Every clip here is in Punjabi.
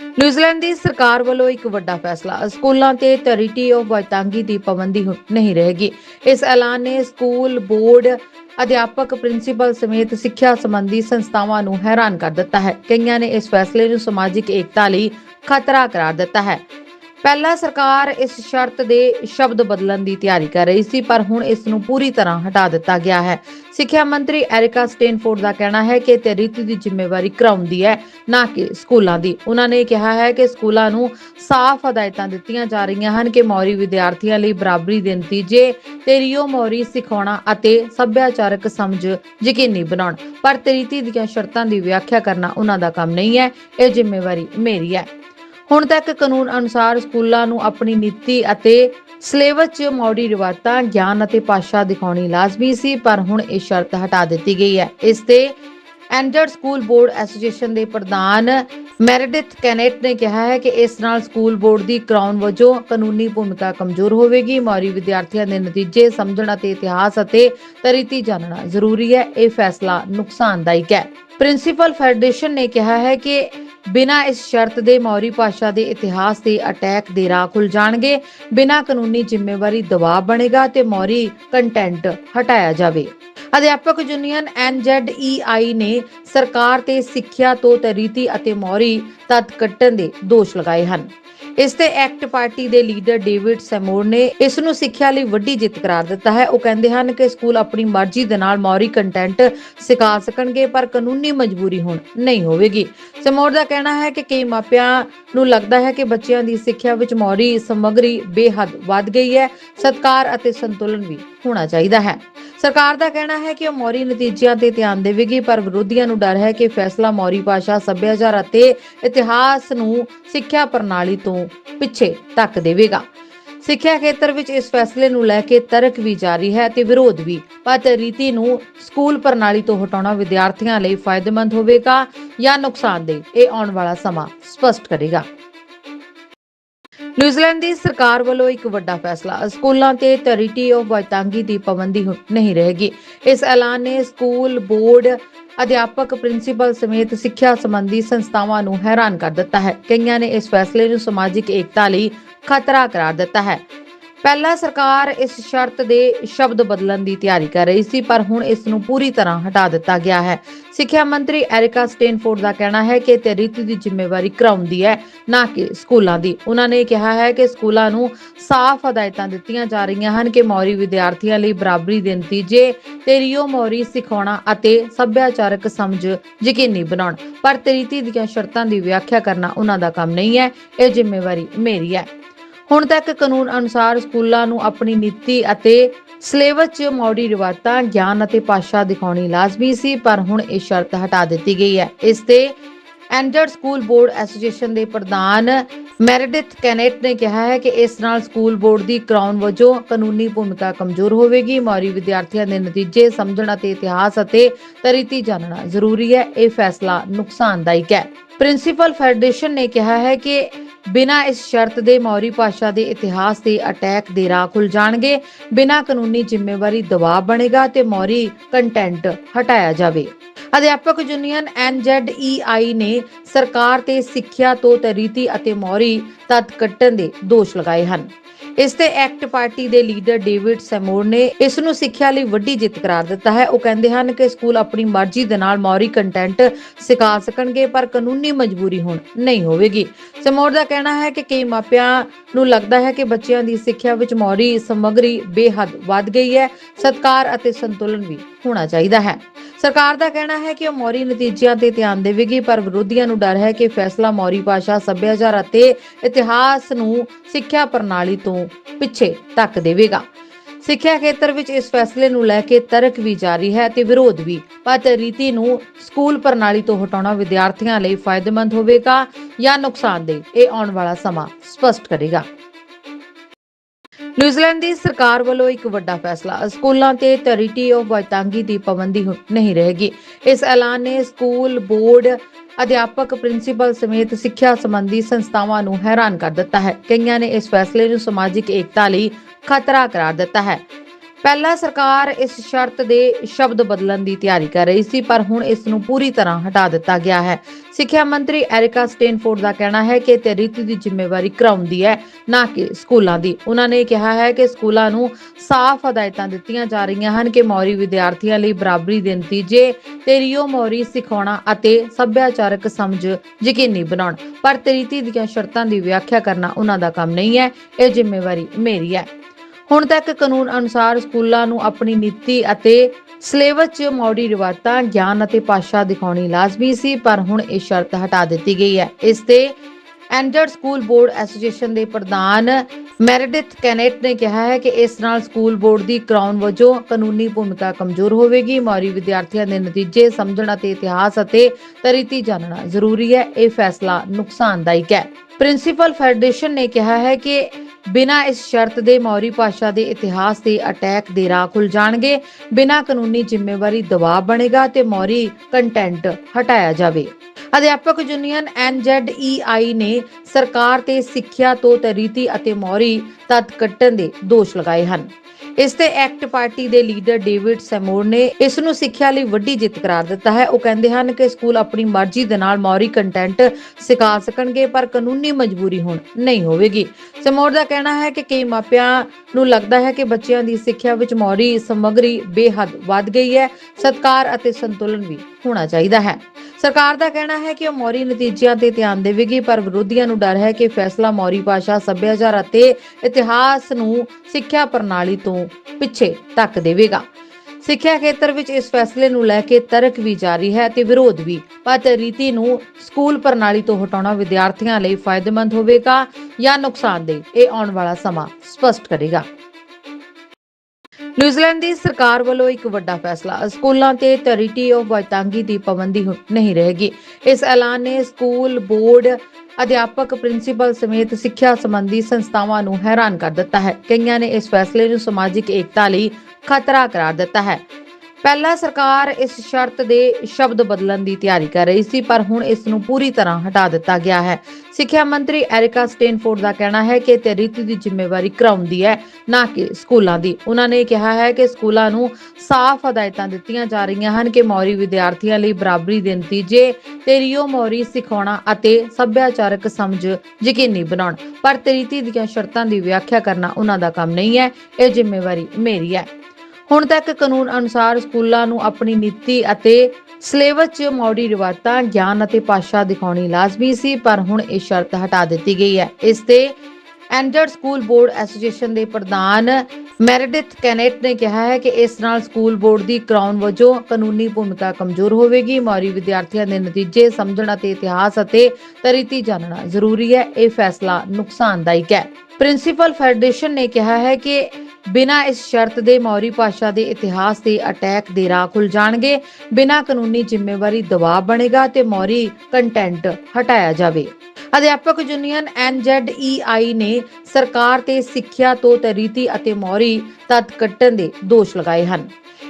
ਨਿਊਜ਼ੀਲੈਂਡ ਦੀ ਸਰਕਾਰ ਵੱਲੋਂ ਇੱਕ ਵੱਡਾ ਫੈਸਲਾ। ਸਕੂਲਾਂ ਤੇ ਟੈਰਿਟੀ ਆਫ ਵਾਇਤਾਂਗੀ ਦੀ ਪਾਬੰਦੀ ਨਹੀਂ ਰਹੇਗੀ। ਇਸ ਐਲਾਨ ਨੇ ਸਕੂਲ ਬੋਰਡ ਅਧਿਆਪਕ ਪ੍ਰਿੰਸੀਪਲ ਸਮੇਤ ਸਿੱਖਿਆ ਸੰਬੰਧੀ ਸੰਸਥਾਵਾਂ ਨੂੰ ਹੈਰਾਨ ਕਰ ਦਿੱਤਾ ਹੈ। ਕਈਆਂ ਨੇ ਇਸ ਫੈਸਲੇ ਨੂੰ ਸਮਾਜਿਕ ਏਕਤਾ ਲਈ ਖਤਰਾ ਕਰਾਰ ਦਿੱਤਾ ਹੈ। ਪਹਿਲਾਂ ਸਰਕਾਰ ਇਸ ਸ਼ਰਤ ਦੇ ਸ਼ਬਦ ਬਦਲਣ ਦੀ ਤਿਆਰੀ ਕਰ ਰਹੀ ਸੀ, ਪਰ ਹੁਣ ਇਸ ਨੂੰ ਪੂਰੀ ਤਰ੍ਹਾਂ ਹਟਾ ਦਿੱਤਾ ਗਿਆ ਹੈ। ਸਿੱਖਿਆ ਮੰਤਰੀ ਐਰਿਕਾ ਸਟੇਨਫੋਰਡ ਦਾ ਕਹਿਣਾ ਹੈ ਕਿ ਤੇਰੀਤੀ ਦੀ ਜ਼ਿੰਮੇਵਾਰੀ ਕਰਾਉਣ ਹੈ, ਨਾ ਕਿ ਸਕੂਲਾਂ ਦੀ। ਉਹਨਾਂ ਨੇ ਕਿਹਾ ਹੈ ਕਿ ਸਕੂਲਾਂ ਨੂੰ ਸਾਫ਼ ਹਦਾਇਤਾਂ ਦਿੱਤੀਆਂ ਜਾ ਰਹੀਆਂ ਹਨ ਕਿ ਮੌਰੀ ਵਿਦਿਆਰਥੀਆਂ ਲਈ ਬਰਾਬਰੀ ਦੇ ਨਤੀਜੇ ਤੇ ਰਿਓ ਮੌਰੀ ਸਿਖਾਉਣਾ ਅਤੇ ਸੱਭਿਆਚਾਰਕ ਸਮਝ ਯਕੀਨੀ ਬਣਾਉਣ। ਪਰ ਤੇਰੀਤੀ ਦੀਆਂ ਸ਼ਰਤਾਂ ਦੀ ਵਿਆਖਿਆ ਕਰਨਾ ਉਹਨਾਂ ਦਾ ਕੰਮ ਨਹੀਂ ਹੈ, ਇਹ ਜ਼ਿੰਮੇਵਾਰੀ ਮੇਰੀ ਹੈ। ਹੁਣ ਤੱਕ ਕਾਨੂੰਨ ਅਨੁਸਾਰ ਸਕੂਲਾਂ ਨੂੰ ਆਪਣੀ ਨੀਤੀ ਅਤੇ ਸਿਲੇਬਸ 'ਚ ਮੌੜੀ ਰਿਵਾਇਤਾਂ, ਗਿਆਨ ਅਤੇ ਭਾਸ਼ਾ ਦਿਖਾਉਣੀ ਲਾਜ਼ਮੀ ਸੀ, ਪਰ ਹੁਣ ਇਹ ਸ਼ਰਤ ਹਟਾ ਦਿੱਤੀ ਗਈ ਹੈ। ਇਸ ਤੇ ਐਂਡਰਡ ਸਕੂਲ ਬੋਰਡ ਐਸੋਸੀਏਸ਼ਨ ਦੇ ਪ੍ਰਧਾਨ ਮੈਰਡਿਥ ਕੈਨੇਟ ਨੇ ਕਿਹਾ ਹੈ ਕਿ ਇਸ ਨਾਲ ਸਕੂਲ ਬੋਰਡ ਦੀ ਕਰਾਉਣ ਵਜੋਂ ਕਾਨੂੰਨੀ ਭੂਮਿਕਾ ਕਮਜ਼ੋਰ ਹੋਵੇਗੀ। ਮੌਰੀ ਵਿਦਿਆਰਥੀਆਂ ਦੇ ਨਤੀਜੇ ਸਮਝਣ ਅਤੇ ਇਤਿਹਾਸ ਅਤੇ ਤਰੀਤੀ ਜਾਣਨਾ ਜ਼ਰੂਰੀ ਹੈ। ਇਹ ਫੈਸਲਾ ਨੁਕਸਾਨਦਾਇਕ ਹੈ। ਪ੍ਰਿੰਸੀਪਲ ਫੈਡਰੇਸ਼ਨ ਨੇ ਕਿਹਾ ਹੈ ਕਿ ਬਿਨਾਂ ਇਸ ਸ਼ਰਤ ਦੇ ਮੌਰੀ ਭਾਸ਼ਾ ਦੇ ਇਤਿਹਾਸ ਤੇ ਅਟੈਕ ਦੇ ਰਾਹ ਖੁੱਲ ਜਾਣਗੇ, ਬਿਨਾਂ ਕਾਨੂੰਨੀ ਜ਼ਿੰਮੇਵਾਰੀ ਦਬਾਅ ਬਣੇਗਾ ਤੇ ਮੌਰੀ ਕੰਟੈਂਟ ਹਟਾਇਆ ਜਾਵੇ। ਅਧਿਆਪਕ ਯੂਨੀਅਨ ਐਨਜ਼ੈਡਈਆਈ ਨੇ ਸਰਕਾਰ ਤੇ ਸਿੱਖਿਆ ਤੋਂ ਤਰੀਤੀ ਅਤੇ ਮੌਰੀ ਤਦ ਕੱਟਣ ਦੇ ਦੋਸ਼ ਲਗਾਏ ਹਨ। ਇਸ ਤੇ ਐਕਟ ਪਾਰਟੀ ਦੇ ਲੀਡਰ ਡੇਵਿਡ ਸੈਮੋਰ ਨੇ ਇਸ ਨੂੰ ਸਿੱਖਿਆ ਲਈ ਵੱਡੀ ਜਿੱਤ ਕਰਾਰ ਦਿੱਤਾ ਹੈ। ਉਹ ਕਹਿੰਦੇ ਹਨ ਕਿ ਸਕੂਲ ਆਪਣੀ ਮਰਜ਼ੀ ਦੇ ਨਾਲ ਮੌਰੀ ਕੰਟੈਂਟ ਸਿਖਾ ਸਕਣਗੇ, ਪਰ ਕਾਨੂੰਨੀ ਮਜਬੂਰੀ ਹੁਣ ਨਹੀਂ ਹੋਵੇਗੀ। ਸੈਮੋਰ ਦਾ ਕਹਿਣਾ ਹੈ ਕਿ ਕਈ ਮਾਪਿਆਂ ਨੂੰ ਲੱਗਦਾ ਹੈ ਕਿ ਬੱਚਿਆਂ ਦੀ ਸਿੱਖਿਆ ਵਿੱਚ ਮੌਰੀ ਸਮੱਗਰੀ ਬੇਹੱਦ ਵੱਧ ਗਈ ਹੈ। ਸਤਕਾਰ ਅਤੇ ਸੰਤੁਲਨ ਵੀ ਹੋਣਾ ਚਾਹੀਦਾ ਹੈ। ਸਰਕਾਰ ਦਾ ਕਹਿਣਾ ਹੈ ਕਿ ਉਹ ਮੌਰੀ ਨਤੀਜਿਆਂ ਤੇ ਧਿਆਨ ਦੇਵੇਗੀ, ਪਰ ਵਿਰੋਧੀਆਂ ਨੂੰ ਡਰ ਹੈ ਕਿ ਫੈਸਲਾ ਮੌਰੀ ਭਾਸ਼ਾ ਸੱਭਿਆਚਾਰ ਅਤੇ ਇਤਿਹਾਸ ਨੂੰ ਸਿੱਖਿਆ ਪ੍ਰਣਾਲੀ ਤੋਂ ਪਿੱਛੇ ਧੱਕ ਦੇਵੇਗਾ। ਸਿੱਖਿਆ ਖੇਤਰ ਵਿੱਚ ਇਸ ਫੈਸਲੇ ਨੂੰ ਲੈ ਕੇ ਤਰਕ ਵੀ ਜਾਰੀ ਹੈ ਤੇ ਵਿਰੋਧ ਵੀ। ਪਰ ਰੀਤੀ ਨੂੰ ਸਕੂਲ ਪ੍ਰਣਾਲੀ ਤੋਂ ਹਟਾਉਣਾ ਵਿਦਿਆਰਥੀਆਂ ਲਈ ਫਾਇਦੇਮੰਦ ਹੋਵੇਗਾ ਜਾਂ ਨੁਕਸਾਨਦੇਹ, ਇਹ ਆਉਣ ਵਾਲਾ ਸਮਾਂ ਸਪਸ਼ਟ ਕਰੇਗਾ। ਨਿਊਜ਼ੀਲੈਂਡ ਦੀ ਸਰਕਾਰ ਵੱਲੋਂ ਇੱਕ ਵੱਡਾ ਫੈਸਲਾ। ਸਕੂਲਾਂ ਤੇ ਟੈਰਿਟੀ ਆਫ ਵਾਇਤਾਂਗੀ ਦੀ ਪਾਬੰਦੀ ਨਹੀਂ ਰਹੇਗੀ। ਇਸ ਐਲਾਨ ਨੇ ਸਕੂਲ ਬੋਰਡ ਅਧਿਆਪਕ, ਪ੍ਰਿੰਸੀਪਲ ਸਮੇਤ ਸਿੱਖਿਆ ਸੰਬੰਧੀ ਸੰਸਥਾਵਾਂ ਨੂੰ ਹੈਰਾਨ ਕਰ ਦਿੱਤਾ ਹੈ। ਕਈਆਂ ਨੇ ਇਸ ਫੈਸਲੇ ਨੂੰ ਸਮਾਜਿਕ ਏਕਤਾ ਲਈ ਖਤਰਾ ਕਰਾਰ ਦਿੱਤਾ ਹੈ। ਪਹਿਲਾਂ ਸਰਕਾਰ ਇਸ ਸ਼ਰਤ ਦੇ ਸ਼ਬਦ ਬਦਲਣ ਦੀ ਤਿਆਰੀ ਕਰ ਰਹੀ ਸੀ, ਪਰ ਹੁਣ ਇਸ ਨੂੰ ਪੂਰੀ ਤਰ੍ਹਾਂ ਹਟਾ ਦਿੱਤਾ ਗਿਆ ਹੈ। ਸਿੱਖਿਆ ਮੰਤਰੀ ਐਰਿਕਾ ਸਟੇਨਫੋਰਡ ਦਾ ਕਹਿਣਾ ਹੈ ਕਿ ਤੇਰੀਤੀ ਦੀ ਜ਼ਿੰਮੇਵਾਰੀ ਕਰਾਉਣ ਹੈ, ਨਾ ਕਿ ਸਕੂਲਾਂ ਦੀ। ਉਹਨਾਂ ਨੇ ਕਿਹਾ ਹੈ ਕਿ ਸਕੂਲਾਂ ਨੂੰ ਸਾਫ਼ ਹਦਾਇਤਾਂ ਦਿੱਤੀਆਂ ਜਾ ਰਹੀਆਂ ਹਨ ਕਿ ਮੌਰੀ ਵਿਦਿਆਰਥੀਆਂ ਲਈ ਬਰਾਬਰੀ ਦੇ ਨਤੀਜੇ ਤੇ ਰਿਓ ਮੌਰੀ ਸਿਖਾਉਣਾ ਅਤੇ ਸੱਭਿਆਚਾਰਕ ਸਮਝ ਯਕੀਨੀ ਬਣਾਉਣ। ਪਰ ਤੇਰੀਤੀ ਦੀਆਂ ਸ਼ਰਤਾਂ ਦੀ ਵਿਆਖਿਆ ਕਰਨਾ ਉਹਨਾਂ ਦਾ ਕੰਮ ਨਹੀਂ ਹੈ, ਇਹ ਜ਼ਿੰਮੇਵਾਰੀ ਮੇਰੀ ਹੈ। ਹੁਣ ਤੱਕ ਕਾਨੂੰਨ ਅਨੁਸਾਰ ਸਕੂਲਾਂ ਨੂੰ ਆਪਣੀ ਨੀਤੀ ਅਤੇ ਸਿਲੇਬਸ 'ਚ ਮੌੜੀ ਰਿਵਾਇਤਾਂ, ਗਿਆਨ ਅਤੇ ਭਾਸ਼ਾ ਦਿਖਾਉਣੀ ਲਾਜ਼ਮੀ ਸੀ, ਪਰ ਹੁਣ ਇਹ ਸ਼ਰਤ ਹਟਾ ਦਿੱਤੀ ਗਈ ਹੈ। ਇਸ ਤੇ ਐਂਡਰਡ ਸਕੂਲ ਬੋਰਡ ਐਸੋਸੀਏਸ਼ਨ ਦੇ ਪ੍ਰਧਾਨ ਮੈਰਡਿਥ ਕੈਨੇਟ ਨੇ ਕਿਹਾ ਹੈ ਕਿ ਇਸ ਨਾਲ ਸਕੂਲ ਬੋਰਡ ਦੀ ਕਰਾਉਨ ਵਜੋਂ ਕਾਨੂੰਨੀ ਭੂਮਿਕਾ ਕਮਜ਼ੋਰ ਹੋਵੇਗੀ। ਮੌਰੀ ਵਿਦਿਆਰਥੀਆਂ ਦੇ ਨਤੀਜੇ ਸਮਝਣ ਅਤੇ ਇਤਿਹਾਸ ਅਤੇ ਤਰੀਤੀ ਜਾਣਨਾ ਜ਼ਰੂਰੀ ਹੈ। ਇਹ ਫੈਸਲਾ ਨੁਕਸਾਨਦਾਇਕ ਹੈ। ਪ੍ਰਿੰਸੀਪਲ ਫੈਡਰੇਸ਼ਨ ਨੇ ਕਿਹਾ ਹੈ ਕਿ ਬਿਨਾਂ ਇਸ ਸ਼ਰਤ ਦੇ ਮੌਰੀ ਭਾਸ਼ਾ ਦੇ ਇਤਿਹਾਸ ਤੇ ਅਟੈਕ ਦੇ ਰਾਹ ਖੁੱਲ ਜਾਣਗੇ। ਬਿਨਾਂ ਕਾਨੂੰਨੀ ਜ਼ਿੰਮੇਵਾਰੀ ਦਬਾਅ ਬਣੇਗਾ ਤੇ ਮੌਰੀ ਕੰਟੈਂਟ ਹਟਾਇਆ ਜਾਵੇ। ਅਧਿਆਪਕ ਯੂਨੀਅਨ ਐਨਜ਼ੈਡਈਆਈ ਨੇ ਸਰਕਾਰ ਤੇ ਸਿੱਖਿਆ ਤੋਂ ਤਰੀਤੀ ਅਤੇ ਮੌਰੀ ਤਦ ਕੱਟਣ ਦੇ ਦੋਸ਼ ਲਗਾਏ ਹਨ। ਇਸ ਤੇ ਐਕਟ ਪਾਰਟੀ ਦੇ ਲੀਡਰ ਡੇਵਿਡ ਸੈਮੋਰ ਨੇ ਇਸ ਨੂੰ ਸਿੱਖਿਆ ਲਈ ਵੱਡੀ ਜਿੱਤ ਕਰਾਰ ਦਿੱਤਾ ਹੈ। ਉਹ ਕਹਿੰਦੇ ਹਨ ਕਿ ਸਕੂਲ ਆਪਣੀ ਮਰਜ਼ੀ ਦੇ ਨਾਲ ਮੌਰੀ ਕੰਟੈਂਟ ਸਿਖਾ ਸਕਣਗੇ, ਪਰ ਕਾਨੂੰਨੀ ਮਜਬੂਰੀ ਹੁਣ ਨਹੀਂ ਹੋਵੇਗੀ। ਸੈਮੋਰ ਦਾ ਕਹਿਣਾ ਹੈ ਕਿ ਕਈ ਮਾਪਿਆਂ ਨੂੰ ਲੱਗਦਾ ਹੈ ਕਿ ਬੱਚਿਆਂ ਦੀ ਸਿੱਖਿਆ ਵਿੱਚ ਮੌਰੀ ਸਮੱਗਰੀ ਬੇਹੱਦ ਵੱਧ ਗਈ ਹੈ। ਸਤਕਾਰ ਅਤੇ ਸੰਤੁਲਨ ਵੀ ਹੋਣਾ ਚਾਹੀਦਾ ਹੈ। ਸਰਕਾਰ ਦਾ ਕਹਿਣਾ ਹੈ ਕਿ ਉਹ ਮੌਰੀ ਨਤੀਜਿਆਂ ਤੇ ਧਿਆਨ ਦੇਵੇਗੀ, ਪਰ ਵਿਰੋਧੀਆਂ ਨੂੰ ਡਰ ਹੈ ਕਿ ਫੈਸਲਾ ਮੌਰੀ ਭਾਸ਼ਾ ਸੱਭਿਆਚਾਰ ਅਤੇ ਇਤਿਹਾਸ ਨੂੰ ਸਿੱਖਿਆ ਪ੍ਰਣਾਲੀ ਤੋਂ ਪਿੱਛੇ ਧੱਕ ਦੇਵੇਗਾ। ਸਿੱਖਿਆ ਖੇਤਰ ਵਿੱਚ ਇਸ ਫੈਸਲੇ ਨੂੰ ਲੈ ਕੇ ਤਰਕ ਵੀ ਜਾਰੀ ਹੈ ਤੇ ਵਿਰੋਧ ਵੀ, ਪਰ ਰੀਤੀ ਨੂੰ ਸਕੂਲ ਪ੍ਰਣਾਲੀ ਤੋਂ ਹਟਾਉਣਾ ਵਿਦਿਆਰਥੀਆਂ ਲਈ ਫਾਇਦੇਮੰਦ ਹੋਵੇਗਾ ਜਾਂ ਨੁਕਸਾਨਦੇਹ, ਇਹ ਆਉਣ ਵਾਲਾ ਸਮਾਂ ਸਪਸ਼ਟ ਕਰੇਗਾ। ਨਿਊਜ਼ੀਲੈਂਡ ਦੀ ਸਰਕਾਰ ਵੱਲੋਂ ਇੱਕ ਵੱਡਾ ਫੈਸਲਾ, ਸਕੂਲਾਂ ਤੇ ਟੈਰਿਟੀ ਆਫ ਵਾਇਤਾਂਗੀ ਦੀ ਪਾਬੰਦੀ ਨਹੀਂ ਰਹੇਗੀ। ਇਸ ਐਲਾਨ ਨੇ ਸਕੂਲ ਬੋਰਡ ਅਧਿਆਪਕ, ਪ੍ਰਿੰਸੀਪਲ ਸਮੇਤ ਸਿੱਖਿਆ ਸੰਬੰਧੀ ਸੰਸਥਾਵਾਂ ਨੂੰ ਹੈਰਾਨ ਕਰ ਦਿੱਤਾ ਹੈ। ਕਈਆਂ ਨੇ ਇਸ ਫੈਸਲੇ ਨੂੰ ਸਮਾਜਿਕ ਏਕਤਾ ਲਈ ਖਤਰਾ ਕਰਾਰ ਦਿੱਤਾ ਹੈ। ਪਹਿਲਾਂ ਸਰਕਾਰ ਇਸ ਸ਼ਰਤ ਦੇ ਸ਼ਬਦ ਬਦਲਣ ਦੀ ਤਿਆਰੀ ਕਰ ਰਹੀ ਸੀ, ਪਰ ਹੁਣ ਇਸ ਨੂੰ ਪੂਰੀ ਤਰ੍ਹਾਂ ਹਟਾ ਦਿੱਤਾ ਗਿਆ ਹੈ। ਸਿੱਖਿਆ ਮੰਤਰੀ ਐਰਿਕਾ ਸਟੇਨਫੋਰਡ ਦਾ ਕਹਿਣਾ ਹੈ ਕਿ ਤੇ ਰੀਤੀ ਦੀ ਜ਼ਿੰਮੇਵਾਰੀ ਕਰਾਉਣ ਹੈ, ਨਾ ਕਿ ਸਕੂਲਾਂ ਦੀ। ਉਹਨਾਂ ਨੇ ਕਿਹਾ ਹੈ ਕਿ ਸਕੂਲਾਂ ਨੂੰ ਸਾਫ਼ ਹਦਾਇਤਾਂ ਦਿੱਤੀਆਂ ਜਾ ਰਹੀਆਂ ਹਨ ਕਿ ਮੌਰੀ ਵਿਦਿਆਰਥੀਆਂ ਲਈ ਬਰਾਬਰੀ ਦੇ ਨਤੀਜੇ ਤੇ ਰਿਓ ਮੌਰੀ ਸਿਖਾਉਣਾ ਅਤੇ ਸੱਭਿਆਚਾਰਕ ਸਮਝ ਯਕੀਨੀ ਬਣਾਉਣ। ਪਰ ਤਰੀਤੀ ਦੀਆਂ ਸ਼ਰਤਾਂ ਦੀ ਵਿਆਖਿਆ ਕਰਨਾ ਉਹਨਾਂ ਦਾ ਕੰਮ ਨਹੀਂ ਹੈ, ਇਹ ਜ਼ਿੰਮੇਵਾਰੀ ਮੇਰੀ ਹੈ। ਹੁਣ ਤੱਕ ਕਾਨੂੰਨ ਅਨੁਸਾਰ ਸਕੂਲਾਂ ਨੂੰ ਆਪਣੀ ਨੀਤੀ ਅਤੇ ਸਿਲੇਬਸ 'ਚ ਮੌੜੀ ਰਿਵਾਇਤਾਂ, ਗਿਆਨ ਅਤੇ ਭਾਸ਼ਾ ਦਿਖਾਉਣੀ ਲਾਜ਼ਮੀ ਸੀ, ਪਰ ਹੁਣ ਇਹ ਸ਼ਰਤ ਹਟਾ ਦਿੱਤੀ ਗਈ ਹੈ। ਇਸ ਤੇ ਐਂਡਰਡ ਸਕੂਲ ਬੋਰਡ ਐਸੋਸੀਏਸ਼ਨ ਦੇ ਪ੍ਰਧਾਨ ਮੈਰਡਿਥ ਕੈਨੇਟ ਨੇ ਕਿਹਾ ਹੈ ਕਿ ਇਸ ਨਾਲ ਸਕੂਲ ਬੋਰਡ ਦੀ ਕਰਾਉਨ ਵਜੋਂ ਕਾਨੂੰਨੀ ਭੂਮਿਕਾ ਕਮਜ਼ੋਰ ਹੋਵੇਗੀ। ਮੌਰੀ ਵਿਦਿਆਰਥੀਆਂ ਦੇ ਨਤੀਜੇ ਸਮਝਣ ਅਤੇ ਇਤਿਹਾਸ ਅਤੇ ਤਰੀਤੀ ਜਾਣਨਾ ਜ਼ਰੂਰੀ ਹੈ। ਇਹ ਫੈਸਲਾ ਨੁਕਸਾਨਦਾਇਕ ਹੈ। ਪ੍ਰਿੰਸੀਪਲ ਫੈਡਰੇਸ਼ਨ ਨੇ ਕਿਹਾ ਹੈ ਕਿ ਬਿਨਾਂ ਇਸ ਸ਼ਰਤ ਦੇ ਮੌਰੀ ਭਾਸ਼ਾ ਦੇ ਇਤਿਹਾਸ ਤੇ ਅਟੈਕ ਦੇ ਰਾਹ ਖੁੱਲ ਜਾਣਗੇ। ਬਿਨਾਂ ਕਾਨੂੰਨੀ ਜ਼ਿੰਮੇਵਾਰੀ ਦਬਾਅ ਬਣੇਗਾ ਤੇ ਮੌਰੀ ਕੰਟੈਂਟ ਹਟਾਇਆ ਜਾਵੇ। ਅਧਿਆਪਕ ਯੂਨੀਅਨ ਐਨਜ਼ੈਡਈਆਈ ਨੇ ਸਰਕਾਰ ਤੇ ਸਿੱਖਿਆ ਤੋਂ ਤਰੀਤੀ ਅਤੇ ਮੌਰੀ ਤਦ ਕੱਟਣ ਦੇ ਦੋਸ਼ ਲਗਾਏ ਹਨ। ਇਸ ਤੇ ਐਕਟ ਪਾਰਟੀ ਦੇ ਲੀਡਰ ਡੇਵਿਡ ਸੈਮੋਰ ਨੇ ਇਸ ਨੂੰ ਸਿੱਖਿਆ ਲਈ ਵੱਡੀ ਜਿੱਤ ਕਰਾਰ ਦਿੱਤਾ ਹੈ। ਉਹ ਕਹਿੰਦੇ ਹਨ ਕਿ ਸਕੂਲ ਆਪਣੀ ਮਰਜ਼ੀ ਦੇ ਨਾਲ ਮੌਰੀ ਕੰਟੈਂਟ ਸਿਖਾ ਸਕਣਗੇ, ਪਰ ਕਾਨੂੰਨੀ ਮਜਬੂਰੀ ਹੁਣ ਨਹੀਂ ਹੋਵੇਗੀ। ਸੈਮੋਰ ਦਾ ਕਹਿਣਾ ਹੈ ਕਿ ਕਈ ਮਾਪਿਆਂ ਨੂੰ ਲੱਗਦਾ ਹੈ ਕਿ ਬੱਚਿਆਂ ਦੀ ਸਿੱਖਿਆ ਵਿੱਚ ਮੌਰੀ ਸਮੱਗਰੀ ਬੇਹੱਦ ਵੱਧ ਗਈ ਹੈ। ਸਤਕਾਰ ਅਤੇ ਸੰਤੁਲਨ ਵੀ ਹੋਣਾ ਚਾਹੀਦਾ ਹੈ। ਸਰਕਾਰ ਦਾ ਕਹਿਣਾ ਹੈ ਕਿ ਉਹ ਮੌਰੀ ਨਤੀਜਿਆਂ ਤੇ ਧਿਆਨ ਦੇਵੇਗੀ, ਪਰ ਵਿਰੋਧੀਆਂ ਨੂੰ ਡਰ ਹੈ ਕਿ ਫੈਸਲਾ ਮੌਰੀ ਭਾਸ਼ਾ, ਸੱਭਿਆਚਾਰ ਅਤੇ ਇਤਿਹਾਸ ਨੂੰ ਸਿੱਖਿਆ ਪ੍ਰਣਾਲੀ ਤੋਂ ਪਿੱਛੇ ਧੱਕ ਦੇਵੇਗਾ। ਸਿੱਖਿਆ ਖੇਤਰ ਵਿੱਚ ਇਸ ਫੈਸਲੇ ਨੂੰ ਲੈ ਕੇ ਤਰਕ ਵੀ ਜਾਰੀ ਹੈ ਤੇ ਵਿਰੋਧ ਵੀ, ਪਰ ਰੀਤੀ ਨੂੰ ਸਕੂਲ ਪ੍ਰਣਾਲੀ ਤੋਂ ਹਟਾਉਣਾ ਵਿਦਿਆਰਥੀਆਂ ਲਈ ਫਾਇਦੇਮੰਦ ਹੋਵੇਗਾ ਜਾਂ ਨੁਕਸਾਨਦੇਹ, ਇਹ ਆਉਣ ਵਾਲਾ ਸਮਾਂ ਸਪਸ਼ਟ ਕਰੇਗਾ। ਨਿਊਜ਼ੀਲੈਂਡ ਦੀ ਸਰਕਾਰ ਵੱਲੋਂ ਇੱਕ ਵੱਡਾ ਫੈਸਲਾ। ਸਕੂਲਾਂ ਤੇ ਟੈਰਿਟੀ ਆਫ ਵਾਇਤਾਂਗੀ ਦੀ ਪਾਬੰਦੀ ਨਹੀਂ ਰਹੇਗੀ। ਇਸ ਐਲਾਨ ਨੇ ਸਕੂਲ ਬੋਰਡ, ਅਧਿਆਪਕ, ਪ੍ਰਿੰਸੀਪਲ ਸਮੇਤ ਸਿੱਖਿਆ ਸੰਬੰਧੀ ਸੰਸਥਾਵਾਂ ਨੂੰ ਹੈਰਾਨ ਕਰ ਦਿੱਤਾ ਹੈ। ਕਈਆਂ ਨੇ ਇਸ ਫੈਸਲੇ ਨੂੰ ਸਮਾਜਿਕ ਏਕਤਾ ਲਈ ਖਤਰਾ ਕਰਾਰ ਦਿੱਤਾ ਹੈ। ਪਹਿਲਾਂ ਸਰਕਾਰ ਇਸ ਸ਼ਰਤ ਦੇ ਸ਼ਬਦ ਬਦਲਣ ਦੀ ਤਿਆਰੀ ਕਰ ਰਹੀ ਸੀ, ਪਰ ਹੁਣ ਇਸ ਨੂੰ ਪੂਰੀ ਤਰ੍ਹਾਂ ਹਟਾ ਦਿੱਤਾ ਗਿਆ ਹੈ। ਸਿੱਖਿਆ ਮੰਤਰੀ ਐਰਿਕਾ ਸਟੇਨਫੋਰਡ ਦਾ ਕਹਿਣਾ ਹੈ ਕਿ ਤੇ ਰੀਤੀ ਦੀ ਜ਼ਿੰਮੇਵਾਰੀ ਕਰਾਉਣ ਹੈ, ਨਾ ਕਿ ਸਕੂਲਾਂ ਦੀ। ਉਹਨਾਂ ਨੇ ਕਿਹਾ ਹੈ ਕਿ ਸਕੂਲਾਂ ਨੂੰ ਸਾਫ਼ ਹਦਾਇਤਾਂ ਦਿੱਤੀਆਂ ਜਾ ਰਹੀਆਂ ਹਨ ਕਿ ਮੌਰੀ ਵਿਦਿਆਰਥੀਆਂ ਲਈ ਬਰਾਬਰੀ ਦੇ ਨਤੀਜੇ ਤੇ ਰਿਓ ਮੌਰੀ ਸਿਖਾਉਣਾ ਅਤੇ ਸੱਭਿਆਚਾਰਕ ਸਮਝ ਯਕੀਨੀ ਬਣਾਉਣ। ਪਰ ਤਰੀਤੀ ਦੀਆਂ ਸ਼ਰਤਾਂ ਦੀ ਵਿਆਖਿਆ ਕਰਨਾ ਉਹਨਾਂ ਦਾ ਕੰਮ ਨਹੀਂ ਹੈ, ਇਹ ਜ਼ਿੰਮੇਵਾਰੀ ਮੇਰੀ ਹੈ। ਹੁਣ ਤੱਕ ਕਾਨੂੰਨ ਅਨੁਸਾਰ ਸਕੂਲਾਂ ਨੂੰ ਆਪਣੀ ਨੀਤੀ ਅਤੇ ਸਿਲੇਬਸ 'ਚ ਮੌੜੀ ਰਿਵਾਇਤਾਂ, ਗਿਆਨ ਅਤੇ ਭਾਸ਼ਾ ਦਿਖਾਉਣੀ ਲਾਜ਼ਮੀ ਸੀ, ਪਰ ਹੁਣ ਇਹ ਸ਼ਰਤ ਹਟਾ ਦਿੱਤੀ ਗਈ ਹੈ। ਇਸ ਤੇ ਐਂਡਰਡ ਸਕੂਲ ਬੋਰਡ ਐਸੋਸੀਏਸ਼ਨ ਦੇ ਪ੍ਰਧਾਨ ਮੈਰਡਿਥ ਕੈਨੇਟ ਨੇ ਕਿਹਾ ਹੈ ਕਿ ਇਸ ਨਾਲ ਸਕੂਲ ਬੋਰਡ ਦੀ ਕਰਾਉਨ ਵਜੋਂ ਕਾਨੂੰਨੀ ਭੂਮਿਕਾ ਕਮਜ਼ੋਰ ਹੋਵੇਗੀ। ਮੌਰੀ ਵਿਦਿਆਰਥੀਆਂ ਦੇ ਨਤੀਜੇ ਸਮਝਣ ਅਤੇ ਇਤਿਹਾਸ ਅਤੇ ਤਰੀਤੀ ਜਾਣਨਾ ਜ਼ਰੂਰੀ ਹੈ। ਇਹ ਫੈਸਲਾ ਨੁਕਸਾਨਦਾਇਕ ਹੈ। ਪ੍ਰਿੰਸੀਪਲ ਫੈਡਰੇਸ਼ਨ ਨੇ ਕਿਹਾ ਹੈ ਕਿ ਬਿਨਾਂ ਇਸ ਸ਼ਰਤ ਦੇ ਮੌਰੀ ਭਾਸ਼ਾ ਦੇ ਇਤਿਹਾਸ ਤੇ ਅਟੈਕ ਦੇ ਰਾਹ ਖੁੱਲ ਜਾਣਗੇ। ਬਿਨਾ ਕਾਨੂੰਨੀ ਜ਼ਿੰਮੇਵਾਰੀ ਦਬਾਅ ਬਣੇਗਾ ਤੇ ਮੌਰੀ ਕੰਟੈਂਟ ਹਟਾਇਆ ਜਾਵੇ। ਅਧਿਆਪਕ ਯੂਨੀਅਨ ਐਨਜ਼ੈਡਈਆਈ ਨੇ ਸਰਕਾਰ ਤੇ ਸਿੱਖਿਆ ਤੋਂ ਤਰੀਤੀ ਅਤੇ ਮੌਰੀ ਤਦ ਕੱਟਣ ਦੇ ਦੋਸ਼ ਲਗਾਏ ਹਨ।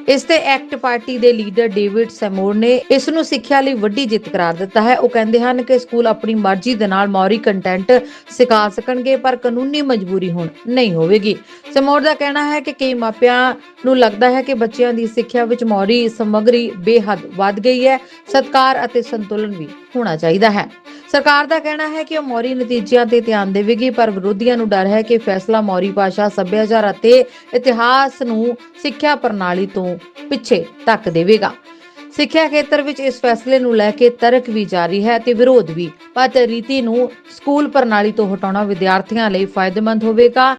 ਇਸ ਤੇ ਐਕਟ ਪਾਰਟੀ ਦੇ ਲੀਡਰ ਡੇਵਿਡ ਸੈਮੋਰ ਨੇ ਇਸ ਨੂੰ ਸਿੱਖਿਆ ਲਈ ਵੱਡੀ ਜਿੱਤ ਕਰਾਰ ਦਿੱਤਾ ਹੈ। ਉਹ ਕਹਿੰਦੇ ਹਨ ਕਿ ਸਕੂਲ ਆਪਣੀ ਮਰਜ਼ੀ ਦੇ ਨਾਲ ਮੌਰੀ ਕੰਟੈਂਟ ਸਿਖਾ ਸਕਣਗੇ, ਪਰ ਕਾਨੂੰਨੀ ਮਜਬੂਰੀ ਹੁਣ ਨਹੀਂ ਹੋਵੇਗੀ। ਸੈਮੋਰ ਦਾ ਕਹਿਣਾ ਹੈ ਕਿ ਕਈ ਮਾਪਿਆਂ ਨੂੰ ਲੱਗਦਾ ਹੈ ਕਿ ਬੱਚਿਆਂ ਦੀ ਸਿੱਖਿਆ ਵਿੱਚ ਮੌਰੀ ਸਮੱਗਰੀ ਬੇਹੱਦ ਵੱਧ ਗਈ ਹੈ। ਸਤਕਾਰ ਅਤੇ ਸੰਤੁਲਨ ਵੀ ਹੋਣਾ ਚਾਹੀਦਾ ਹੈ। ਸਰਕਾਰ ਦਾ ਕਹਿਣਾ ਹੈ ਕਿ ਉਹ ਮੌਰੀ ਨਤੀਜਿਆਂ ਤੇ ਧਿਆਨ ਦੇਵੇਗੀ, ਪਰ ਵਿਰੋਧੀਆਂ ਨੂੰ ਡਰ ਹੈ ਕਿ ਫੈਸਲਾ ਮੌਰੀ ਭਾਸ਼ਾ, ਸੱਭਿਆਚਾਰ ਅਤੇ ਇਤਿਹਾਸ ਨੂੰ ਸਿੱਖਿਆ ਪ੍ਰਣਾਲੀ ਤੋਂ ਪਿੱਛੇ ਧੱਕ ਦੇਵੇਗਾ। ਸਿੱਖਿਆ ਖੇਤਰ ਵਿੱਚ ਇਸ ਫੈਸਲੇ ਨੂੰ ਲੈ ਕੇ ਤਰਕ ਵੀ ਜਾਰੀ ਹੈ ਤੇ ਵਿਰੋਧ ਵੀ, ਪਰ ਰੀਤੀ ਨੂੰ ਸਕੂਲ ਪ੍ਰਣਾਲੀ ਤੋਂ ਹਟਾਉਣਾ ਵਿਦਿਆਰਥੀਆਂ ਲਈ ਫਾਇਦੇਮੰਦ ਹੋਵੇਗਾ।